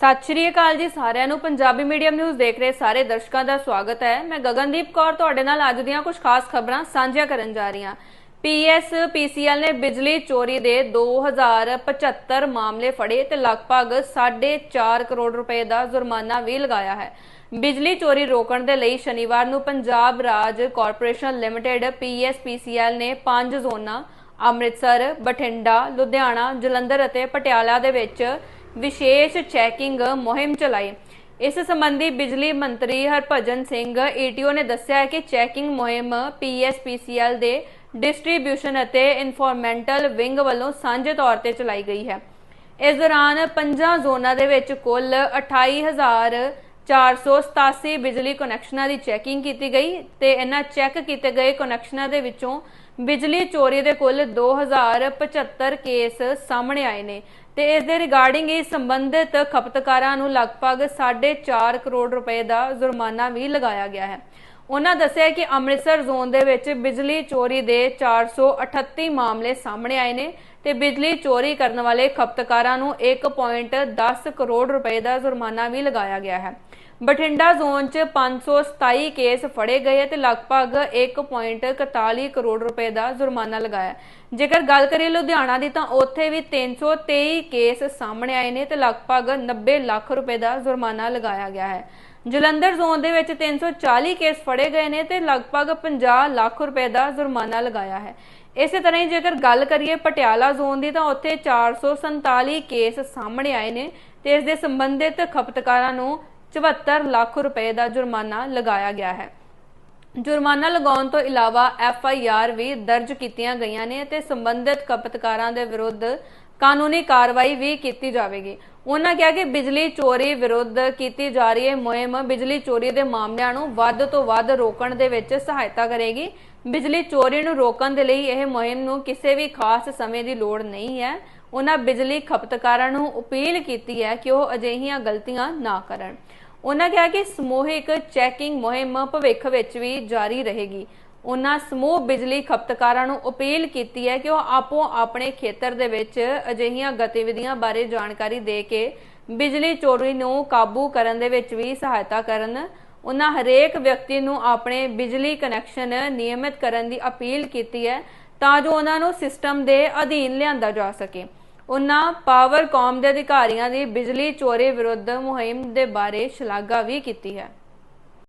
ਸਤਿ ਸ਼੍ਰੀ ਅਕਾਲ ਜੀ ਸਾਰਿਆਂ ਨੂੰ। ਪੰਜਾਬੀ ਮੀਡੀਅਮ ਨਿਊਜ਼ ਦੇਖ ਰਹੇ ਸਾਰੇ ਦਰਸ਼ਕਾਂ ਦਾ ਸਵਾਗਤ ਹੈ। ਮੈਂ ਗਗਨਦੀਪ ਕੌਰ ਤੁਹਾਡੇ ਨਾਲ ਅੱਜ ਦੀਆਂ ਕੁਝ ਖਾਸ ਖਬਰਾਂ ਸਾਂਝੀਆਂ ਕਰਨ ਜਾ ਰਹੀ ਹਾਂ। ਪੀਐਸ ਪੀਸੀਐਲ ਨੇ ਬਿਜਲੀ ਚੋਰੀ ਦੇ 2075 ਮਾਮਲੇ ਫੜੇ ਤੇ ਲਗਭਗ 4.5 ਕਰੋੜ ਰੁਪਏ ਦਾ ਜੁਰਮਾਨਾ ਵੀ ਲਗਾਇਆ ਹੈ। ਬਿਜਲੀ ਚੋਰੀ ਰੋਕਣ ਦੇ ਲਈ ਸ਼ਨੀਵਾਰ ਨੂੰ ਪੰਜਾਬ ਰਾਜ ਕਾਰਪੋਰੇਸ਼ਨ ਲਿਮਟਿਡ ਪੀਐਸਪੀਸੀਐਲ ਨੇ ਪੰਜ ਜ਼ੋਨਾਂ, ਅੰਮ੍ਰਿਤਸਰ, ਬਠਿੰਡਾ, ਲੁਧਿਆਣਾ, ਜਲੰਧਰ ਅਤੇ ਪਟਿਆਲਾ ਦੇ ਵਿੱਚ ਵਿਸ਼ੇਸ਼ ਚੈਕਿੰਗ ਮੁਹਿੰਮ ਚਲਾਈ। ਇਸ ਸੰਬੰਧੀ ਬਿਜਲੀ ਮੰਤਰੀ ਹਰਭਜਨ ਸਿੰਘ ਈਟੀਓ ਨੇ ਦੱਸਿਆ ਕਿ ਚੈਕਿੰਗ ਮੁਹਿੰਮ ਪੀਐਸਪੀਸੀਐਲ ਦੇ ਡਿਸਟ੍ਰੀਬਿਊਸ਼ਨ ਅਤੇ ਇਨਫੋਰਮੈਂਟਲ ਵਿੰਗ ਵੱਲੋਂ ਸਾਂਝੇ ਤੌਰ ਤੇ ਚਲਾਈ ਗਈ ਹੈ। ਇਸ ਦੌਰਾਨ ਪੰਜਾਂ ਜ਼ੋਨਾਂ ਦੇ ਵਿੱਚ ਕੁੱਲ 28487 ਬਿਜਲੀ ਕਨੈਕਸ਼ਨਾਂ ਦੀ ਚੈਕਿੰਗ ਕੀਤੀ ਗਈ ਤੇ ਇਹਨਾਂ ਚੈੱਕ ਕੀਤੇ ਗਏ ਕਨੈਕਸ਼ਨਾਂ ਦੇ ਵਿੱਚੋਂ ਬਿਜਲੀ ਚੋਰੀ ਦੇ ਕੁੱਲ 2075 ਕੇਸ ਸਾਹਮਣੇ ਆਏ ਨੇ ਤੇ ਇਸ ਦੇ ਰਿਗਾਰਡਿੰਗ ਇਸ ਸੰਬੰਧਿਤ ਖਪਤਕਾਰਾਂ ਨੂੰ ਲਗਭਗ 4.5 ਕਰੋੜ ਰੁਪਏ ਦਾ ਜੁਰਮਾਨਾ ਵੀ ਲਗਾਇਆ ਗਿਆ ਹੈ। ਉਹਨਾਂ ਦੱਸਿਆ ਕਿ ਅੰਮ੍ਰਿਤਸਰ ਜ਼ੋਨ ਦੇ ਵਿੱਚ ਬਿਜਲੀ ਚੋਰੀ ਦੇ 438 ਮਾਮਲੇ ਸਾਹਮਣੇ ਆਏ ਨੇ ਤੇ ਬਿਜਲੀ ਚੋਰੀ ਕਰਨ ਵਾਲੇ ਖਪਤਕਾਰਾਂ ਨੂੰ 1.10 ਕਰੋੜ ਰੁਪਏ ਦਾ ਜੁਰਮਾਨਾ ਵੀ ਲਗਾਇਆ ਗਿਆ ਹੈ। ਬਠਿੰਡਾ ਜ਼ੋਨ 'ਚ 527 ਕੇਸ ਫੜੇ ਗਏ ਤੇ ਲਗਭਗ 1.41 ਕਰੋੜ ਰੁਪਏ ਦਾ ਜੁਰਮਾਨਾ ਲਗਾਇਆ ਜੇਕਰ ਗੱਲ ਕਰੀਏ ਲੁਧਿਆਣਾ ਦੀ ਤਾਂ ਉੱਥੇ ਵੀ 323 ਕੇਸ ਸਾਹਮਣੇ ਆਏ ਨੇ ਤੇ ਲਗਭਗ 90 ਲੱਖ ਰੁਪਏ ਦਾ ਜੁਰਮਾਨਾ ਲਗਾਇਆ ਗਿਆ ਹੈ। ਜਲੰਧਰ ਜ਼ੋਨ ਦੇ ਵਿੱਚ 340 ਕੇਸ ਫੜੇ ਗਏ ਨੇ ਤੇ ਲਗਭਗ 50 ਲੱਖ ਰੁਪਏ ਦਾ ਜੁਰਮਾਨਾ ਲਗਾਇਆ ਹੈ। ਇਸੇ ਤਰ੍ਹਾਂ ਹੀ ਜੇਕਰ ਗੱਲ ਕਰੀਏ ਪਟਿਆਲਾ ਜ਼ੋਨ ਦੀ ਤਾਂ ਉੱਥੇ 447 ਕੇਸ ਸਾਹਮਣੇ ਆਏ ਨੇ ਤੇ ਇਸ ਦੇ ਸੰਬੰਧਿਤ ਖਪਤਕਾਰਾਂ ਨੂੰ 74 ਲੱਖ ਰੁਪਏ ਦਾ ਜੁਰਮਾਨਾ ਲਗਾਇਆ ਗਿਆ ਹੈ। ਜੁਰਮਾਨਾ ਲਗਾਉਣ ਤੋਂ ਇਲਾਵਾ ਐਫ ਆਈ ਆਰ ਵੀ ਦਰਜ ਕੀਤੀਆਂ ਗਈਆਂ ਨੇ ਤੇ ਸੰਬੰਧਿਤ ਖਪਤਕਾਰਾਂ ਦੇ ਵਿਰੁੱਧ ਕਾਨੂੰਨੀ ਕਾਰਵਾਈ ਵੀ ਕੀਤੀ ਜਾਵੇਗੀ। ਉਹਨਾਂ ਕਿਹਾ ਕਿ ਬਿਜਲੀ ਚੋਰੀ ਵਿਰੁੱਧ ਕੀਤੀ ਜਾ ਰਹੀ ਹੈ ਮੁਹਿੰਮ। ਬਿਜਲੀ ਚੋਰੀ ਦੇ ਮਾਮਲਿਆਂ ਨੂੰ ਵੱਧ ਤੋਂ ਵੱਧ ਰੋਕਣ ਦੇ ਵਿੱਚ ਸਹਾਇਤਾ ਕਰੇਗੀ। ਬਿਜਲੀ ਚੋਰੀ ਨੂੰ ਰੋਕਣ ਦੇ ਲਈ ਇਹ ਮੁਹਿੰਮ ਨੂੰ ਕਿਸੇ ਵੀ ਖਾਸ ਸਮੇਂ ਦੀ ਲੋੜ ਨਹੀਂ ਹੈ। ਉਹਨਾਂ ਬਿਜਲੀ ਖਪਤਕਾਰਾਂ ਨੂੰ ਅਪੀਲ ਕੀਤੀ ਹੈ ਕਿ ਉਹ ਅਜਿਹੀਆਂ ਗਲਤੀਆਂ ਨਾ ਕਰਨ। ਉਹਨਾਂ ਕਿਹਾ ਕਿ ਸਮੂਹਿਕ ਚੈਕਿੰਗ ਮੁਹਿੰਮ ਭਵਿੱਖ ਵਿੱਚ ਵੀ ਜਾਰੀ ਰਹੇਗੀ। ਉਹਨਾਂ ਸਮੂਹ ਬਿਜਲੀ ਖਪਤਕਾਰਾਂ ਨੂੰ ਅਪੀਲ ਕੀਤੀ ਹੈ ਕਿ ਉਹ ਆਪੋ ਆਪਣੇ ਖੇਤਰ ਦੇ ਵਿੱਚ ਅਜਿਹੀਆਂ ਗਤੀਵਿਧੀਆਂ ਬਾਰੇ ਜਾਣਕਾਰੀ ਦੇ ਕੇ ਬਿਜਲੀ ਚੋਰੀ ਨੂੰ ਕਾਬੂ ਕਰਨ ਦੇ ਵਿੱਚ ਵੀ ਸਹਾਇਤਾ ਕਰਨ। ਉਹਨਾਂ ਹਰੇਕ ਵਿਅਕਤੀ ਨੂੰ ਆਪਣੇ ਬਿਜਲੀ ਕਨੈਕਸ਼ਨ ਨਿਯਮਿਤ ਕਰਨ ਦੀ ਅਪੀਲ ਕੀਤੀ ਹੈ ਤਾਂ ਜੋ ਉਹਨਾਂ ਨੂੰ ਸਿਸਟਮ ਦੇ ਅਧੀਨ ਲਿਆਂਦਾ ਜਾ ਸਕੇ। ਉਹਨਾਂ ਪਾਵਰਕਾਮ ਦੇ ਅਧਿਕਾਰੀਆਂ ਦੀ ਬਿਜਲੀ ਚੋਰੀ ਵਿਰੁੱਧ ਮੁਹਿੰਮ ਦੇ ਬਾਰੇ ਸ਼ਲਾਘਾ ਵੀ ਕੀਤੀ ਹੈ।